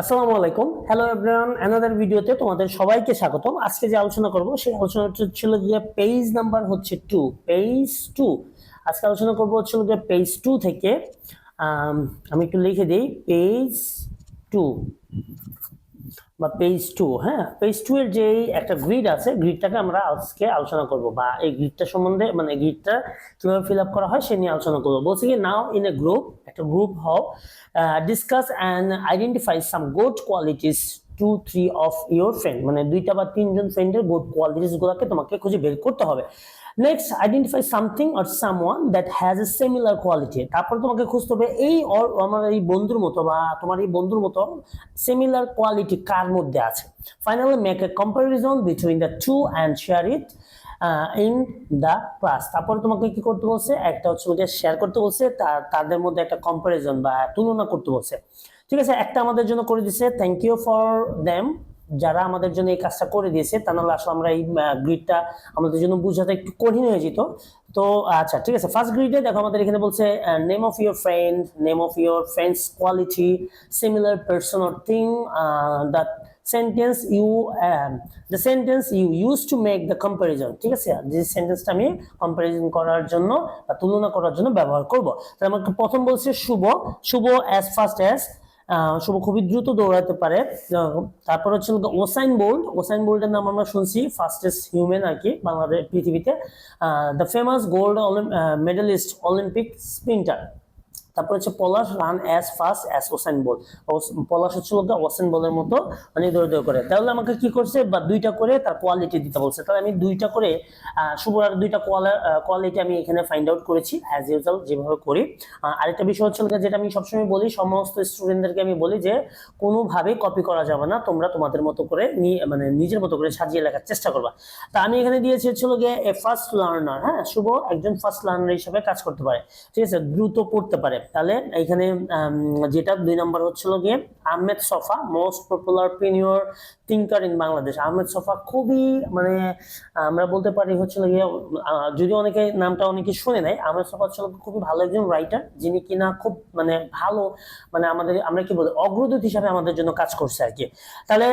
আসসালামু আলাইকুম। Hello everyone another ভিডিওতে তোমাদের সবাইকে স্বাগতম। আজকে যে আলোচনা করব, সেই আলোচনাটা ছিল যে পেজ নাম্বার হচ্ছে টু পেজ টু আজকে আলোচনা করব হচ্ছে যে পেজ টু থেকে, আমি একটু লিখে দিই পেজ টু বা পেজ টু হ্যাঁ? পেজ টু এর যে একটা গ্রিড আছে গ্রিডটাকে আমরা আজকে আলোচনা করব বা এই গ্রিডটা সম্বন্ধে মানে গ্রিডটা কীভাবে ফিল আপ করা হয় সে নিয়ে আলোচনা করব। বলছি কি নাও ইন এ গ্রুপ একটা গ্রুপ হও discuss and identify some good qualities two three of your friend মানে দুইটা বা তিনজন ফ্রেন্ডের গুড কোয়ালিটিস গুলোকে তোমাকে খুঁজে বের করতে হবে। Next identify something or someone that has a similar quality তারপর তোমাকে খুঁজতে হবে এই আমার এই বন্ধুর মতো বা তোমার এই বন্ধুর মতো সিমিলার কোয়ালিটি কার মধ্যে আছে। Finally make a comparison between the two and share it in the class তারপর তোমাকে কি করতে বলছে? একটা হচ্ছে শেয়ার করতে বলছে তাদের মধ্যে একটা কম্পারিজন বা তুলনা করতে বলছে। ঠিক আছে? একটা আমাদের জন্য করে দিছে। থ্যাংক ইউ ফর দেম যারা আমাদের জন্য এই কাজটা করে দিয়েছে, তা নাহলে আসলে আমরা এই গ্রিডটা আমাদের জন্য বুঝাতে একটু কঠিন হয়ে যেত। তো আচ্ছা ঠিক আছে ফার্স্ট গ্রিডে দেখো আমাদের এখানে বলছে name of your friend name of your friends quality similar person or thing that sentence you the sentence you use to make the comparison ঠিক আছে? যে সেন্টেন্সটা আমি কম্পারিজন করার জন্য বা তুলনা করার জন্য ব্যবহার করব। তাহলে আমাকে প্রথম বলছে Shubho Shubho as first as Shubho, খুবই দ্রুত দৌড়াতে পারে। তারপর হচ্ছে ওসাইন বোল্ড ওসাইন বোল্টের নাম আমরা শুনছি ফাস্টেস্ট হিউম্যান আর কি বাংলাদেশ, পৃথিবীতে। The famous gold medalist Olympic sprinter তারপর হচ্ছে Palash run as fast as Usain Bolt Palash হচ্ছে লোক ওসাইন বলের মতো মানে দৌড় দৌড় করে। তাহলে আমাকে কি করছে? বা দুইটা করে তার কোয়ালিটি দিতে বলছে। তাহলে আমি দুইটা করে আহ, শুভর আর দুইটা কোয়ালিটি আমি এখানে ফাইন্ড আউট করেছি অ্যাজ ইউজুয়াল যেভাবে করি। আরেকটা বিষয় হচ্ছে যেটা আমি সবসময় বলি সমস্ত স্টুডেন্টদেরকে আমি বলি যে কোনোভাবেই কপি করা যাবে না। তোমরা তোমাদের মতো করে মানে নিজের মতো করে সাজিয়ে লেখার চেষ্টা করবা। তা আমি এখানে দিয়েছি হচ্ছিল গিয়ে এ ফার্স্ট লার্নার হ্যাঁ শুভ একজন ফার্স্ট লার্নার হিসেবে কাজ করতে পারে। ঠিক আছে? দ্রুত পড়তে পারে। তাহলে এখানে যেটা দুই নম্বর হচ্ছিল গিয়ে Ahmed Sofa most popular pioneer thinker in Bangladesh Ahmed Sofa খুবই মানে আমরা বলতে পারি হচ্ছিল গিয়ে যদিও অনেকে নামটা অনেকে শুনে নেয়, আহমেদ সফা হচ্ছিল খুবই ভালো একজন রাইটার যিনি কিনা খুব মানে ভালো মানে আমাদের, আমরা কি বলি, অগ্রদূত হিসাবে আমাদের জন্য কাজ করছে আর কি। তাহলে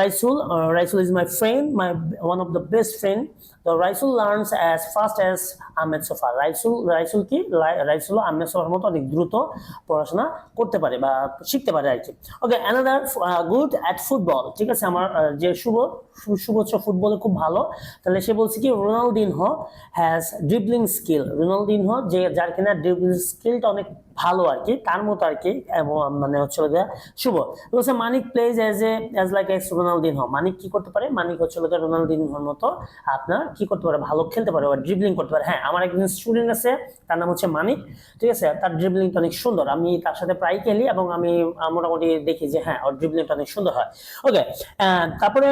Raisul Raisul is my friend my one of the best friend তো Raisul learns as fast as Ahmed Sofa Raisul Raisul কি? রাইসুল আহমেদ সোফার মতো অনেক দ্রুত পড়াশোনা করতে পারে বা শিখতে পারে আর কি। Okay another good at football ঠিক আছে, আমার যে শুভ, শু- শুভ ফুটবলে খুব ভালো। তাহলে সে বলছে কি, Ronaldinho has dribbling skill Ronaldinho যে, যার কিনা ড্রিবলিং স্কিলটা অনেক ভালো আর কি, তার মতো আর কি মানে হচ্ছে শুভ। বলছে Manik plays as a as like ex Ronaldinho Manik কি করতে পারে? মানিক হচ্ছে ওদের রোনালদিনহোর মতো আপনার কি করতে পারে? ভালো খেলতে পারে বা ড্রিবলিং করতে পারে। হ্যাঁ আমার একজন স্টুডেন্ট আছে, তার নাম হচ্ছে মানিক, ঠিক আছে? তার ড্রিবলিংটা অনেক সুন্দর। আমি তার সাথে প্রায় খেলি এবং আমি মোটামুটি দেখি যে হ্যাঁ ওর ড্রিবলিংটা অনেক সুন্দর হয়। ওকে তারপরে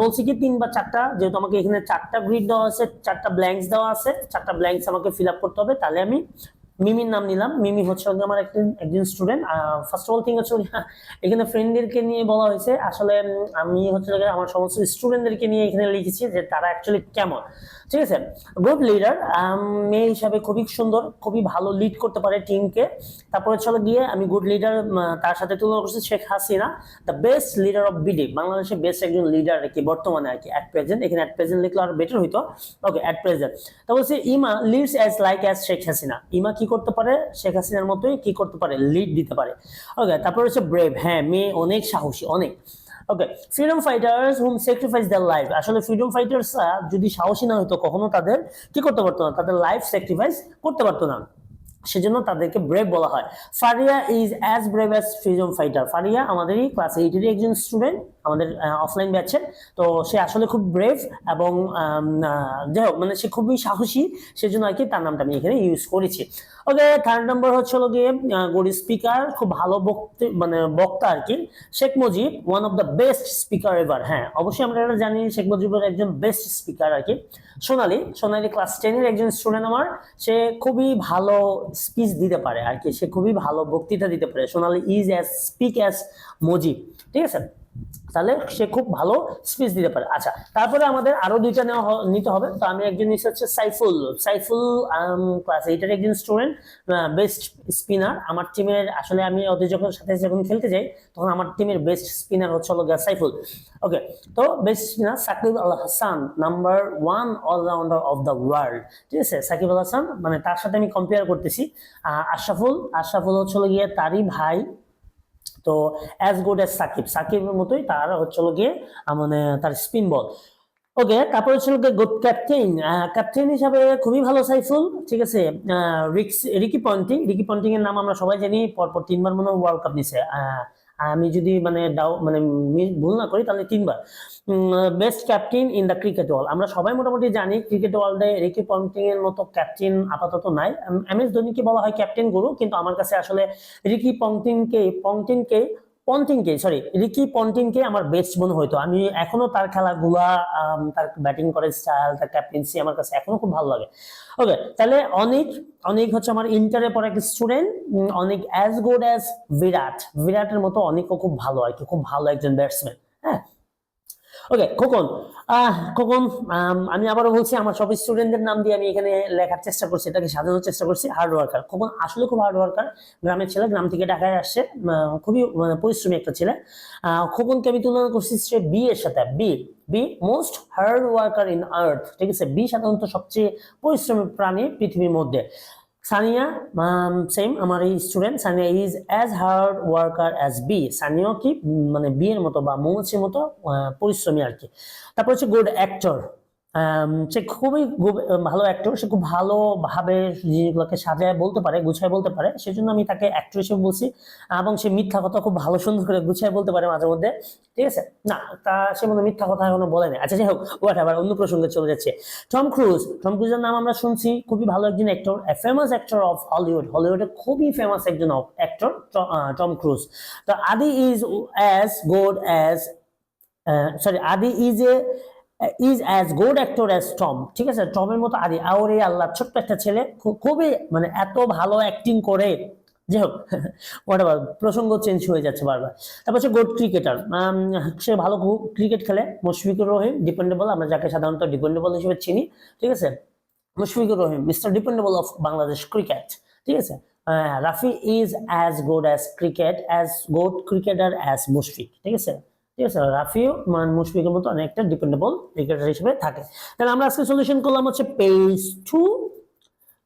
বলছি কি, তিন বা চারটা, যেহেতু আমাকে এখানে চারটা গ্রিড দেওয়া আছে, চারটা ব্ল্যাঙ্কস দেওয়া আছে, চারটা ব্ল্যাঙ্কস আমাকে ফিল আপ করতে হবে, তাহলে আমি মিমির নাম নিলাম। মিমি হচ্ছে আমার একজন একজন student first of all thing হচ্ছে এখানে ফ্রেন্ডদেরকে নিয়ে বলা হয়েছে। আসলে আমি হচ্ছে আমার সমস্ত স্টুডেন্টদেরকে নিয়ে এখানে লিখেছি যে তারা অ্যাকচুয়ালি কেমন। ঠিক আছে? গুড লিডার মেয়ে হিসাবে খুবই সুন্দর, খুবই ভালো লিড করতে পারে টিমকে তারপরে চলো গিয়ে আমি গুড লিডার তার সাথে তুলনা করছি Sheikh Hasina the best leader of BD বাংলাদেশের বেস্ট একজন লিডার আর কি, বর্তমানে আর কি অ্যাট প্রেজেন্ট এখানে অ্যাট প্রেজেন্ট লিখলে আর বেটার হইতো। ওকে অ্যাট প্রেজেন্ট তা বলছে, Ima leads as like as Sheikh Hasina. Ima কি করতে পারে, শেখ হাসিনার মতোই কি করতে পারে লিড দিতে পারে। ওকে তারপর হচ্ছে ব্রেভ হ্যাঁ মেয়ে, অনেক সাহসী, অনেক। Okay freedom fighters hmm sacrifice their life আসলে ফ্রিডম ফাইটার্স যদি সাহসী না হতো কখনো তাদের কি করতে পারতো না, তাদের লাইফ স্যাক্রিফাইস করতে পারতো না। সেজন্য তাদেরকে ব্রেভ বলা হয়। Faria is as brave as freedom fighter Faria আমাদেরই ক্লাস এইটেরই একজন স্টুডেন্ট আমাদের অফলাইন ব্যাচের তো সে আসলে খুব ব্রেভ এবং যাই হোক মানে সে খুবই সাহসী, সেজন্য আর কি তার নামটা আমি এখানে ইউজ করেছি। ওকে থার্ড নাম্বার হচ্ছে হলো গিয়ে গড়ি স্পিকার খুব ভালো বক্তি মানে বক্তা আর কি, Sheikh Mujib one of the best speaker ever হ্যাঁ অবশ্যই আমরা এটা জানি, শেখ মুজিবের একজন বেস্ট স্পিকার আর কি। সোনালি সোনালি ক্লাস টেনের একজন স্টুডেন্ট আমার। সে খুবই ভালো স্পিচ দিতে পারে আর কি, সে খুবই ভালো বক্তৃতা দিতে পারে। Sonali is as speak as Mujib, ঠিক আছে? তাহলে সে খুব ভালো স্পিচ দিতে পারে। আচ্ছা তারপরে আমাদের আরও দুইটা নেওয়া নিতে হবে। তো আমি একজন নিচ্ছি হচ্ছে সাইফুল। সাইফুল ক্লাস এইটার একজন স্টুডেন্ট বেস্ট স্পিনার আমার টিমের আসলে আমি ওদের যখন সাথে যখন খেলতে যাই, তখন আমার টিমের বেস্ট স্পিনার হচ্ছে হলো সাইফুল। ওকে তো best spinner Shakib Al Hasan number one allrounder of the world ঠিক আছে? সাকিব আল হাসান মানে তার সাথে আমি কম্পেয়ার করতেছি। আশরাফুল আশরাফুল হচ্ছে গিয়ে তারই ভাই। তো অ্যাজ গুড অ্যাজ সাকিব। সাকিবের মতোই তার হচ্ছিল গিয়ে মানে তার স্পিন বল ওকে তারপর হচ্ছিল গুড ক্যাপ্টেন ক্যাপ্টেন হিসাবে খুবই ভালো সাইফুল, ঠিক আছে? রিক্স রিকি পন্টিং রিকি পন্টিং এর নাম আমরা সবাই জানি, পরপর তিনবার মনে হয় ওয়ার্ল্ড কাপ নিছে। আমি যদি মানে ডাউ মানে ভুল না করি, তাহলে তিনবার। Best captain in the cricket world আমরা সবাই মোটামুটি জানি ক্রিকেট ওয়ার্ল্ডে রিকি পন্টিং এর মতো ক্যাপ্টেন আপাতত নাই। এম এস ধোনিকে বলা হয় ক্যাপ্টেন গুরু কিন্তু আমার কাছে আসলে রিকি পন্টিংকে পন্টিংকে পন্টিংকে সরি রিকি পন্টিংকে আমার বেস্ট মনে হইতো। আমি এখনও তার খেলাগুলা তার ব্যাটিং করার স্টাইল তার ক্যাপ্টেন্সি আমার কাছে এখনও খুব ভালো লাগে। ওকে তাহলে অনেক অনেক হচ্ছে আমার ইন্টারে পর এক স্টুডেন্ট অনেক অ্যাজ গুড অ্যাজ বিরাট বিরাটের মতো অনেকও খুব ভালো আর কি, খুব ভালো একজন ব্যাটসম্যান হ্যাঁ? ওকে খোকন আহ খোকন আম, আবারও বলছি আমার সব স্টুডেন্টদের নাম দিয়ে আমি এখানে লেখার চেষ্টা করছি এটাকে সাজানোর চেষ্টা করছি হার্ড ওয়ার্কার খোকন আসলে খুব হার্ড ওয়ার্কার গ্রামের ছেলে গ্রাম থেকে ঢাকায় আসছে খুবই মানে পরিশ্রমী একটা ছেলে। খোকনকে আমি তুলনা করছি সে বি এর সাথে B B most hard worker in earth ঠিক আছে? বি সাধারণত সবচেয়ে পরিশ্রমী প্রাণী পৃথিবীর মধ্যে। সানিয়া সেম আমার এই student Sania is as hard worker as B সানিয়াও কি মানে বিয়ের মতো বা মৌমাছির মতো পরিশ্রমী আর কি। তারপর হচ্ছে গুড অ্যাক্টর সে খুবই ভালো অ্যাক্টর সে খুব ভালোভাবে জিনিসগুলোকে সাজায় বলতে পারে, গুছায় বলতে পারে। সেজন্য আমি তাকে অ্যাক্টর হিসেবে বলছি এবং সে মিথ্যা কথা খুব ভালো সুন্দর করে গুছায় বলতে পারে মাঝে মধ্যে। ঠিক আছে? না, তা সে মনে মিথ্যা কথা এখনও বলে না আচ্ছা যাই হোক ওয়াট আবার অন্য প্রসঙ্গে চলে যাচ্ছে। টম ক্রুজ, টম ক্রুজের নাম আমরা শুনছি, খুবই ভালো একজন actor famous actor of Hollywood হলিউডে খুবই ফেমাস একজন অ্যাক্টর টম ক্রুজ। তো Adi is as good as sorry Adi is a is as good actor as Tom ঠিক আছে? টমের মতো আদি, আওরে আল্লাহ, ছোট্ট একটা ছেলে খুবই মানে এত ভালো অ্যাক্টিং করে। যাই হোক ওটা প্রসঙ্গ চেঞ্জ হয়ে যাচ্ছে বারবার। তারপর হচ্ছে গুড ক্রিকেটার সে ভালো ক্রিকেট খেলে, মুশফিকুর রহিম ডিপেন্ডেবল আমরা যাকে সাধারণত ডিপেন্ডেবল হিসেবে চিনি, ঠিক আছে? Mushfiqur Rahim mister dependable of Bangladesh cricket ঠিক আছে? Rafi is as good as cricket as good cricketer as Mushfiq, ঠিক আছে? ঠিক আছে রাফিও মান মুশফিকের মতো অনেকটা ডিপেন্ডেবল ক্রিকেটার হিসেবে থাকে। তাহলে আমরা আজকে সলিউশন করলাম হচ্ছে পেজ টু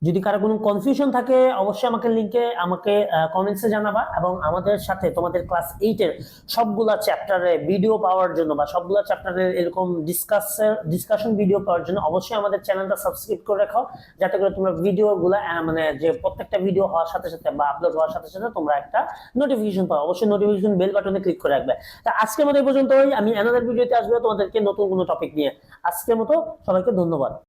যদি কারও কোনো কনফিউশন থাকে, অবশ্যই আমাকে লিঙ্কে আমাকে কমেন্টসে জানাবা এবং আমাদের সাথে তোমাদের ক্লাস এইটের সবগুলা চ্যাপ্টারে ভিডিও পাওয়ার জন্য বা সবগুলা চ্যাপ্টারের এরকম ডিসকাসের ডিসকাশন ভিডিও পাওয়ার জন্য অবশ্যই আমাদের চ্যানেলটা সাবস্ক্রাইব করে রাখো। যাতে করে তোমরা ভিডিওগুলো মানে যে প্রত্যেকটা ভিডিও হওয়ার সাথে সাথে বা আপলোড হওয়ার সাথে সাথে তোমরা একটা নোটিফিকেশন পাও। অবশ্যই নোটিফিকেশন বেল বাটনে ক্লিক করে রাখবে। তা আজকের মতো এই পর্যন্তই। আমি অ্যানাদার ভিডিওতে আসব তোমাদেরকে নতুন কোনো টপিক নিয়ে। আজকের মতো সবাইকে ধন্যবাদ।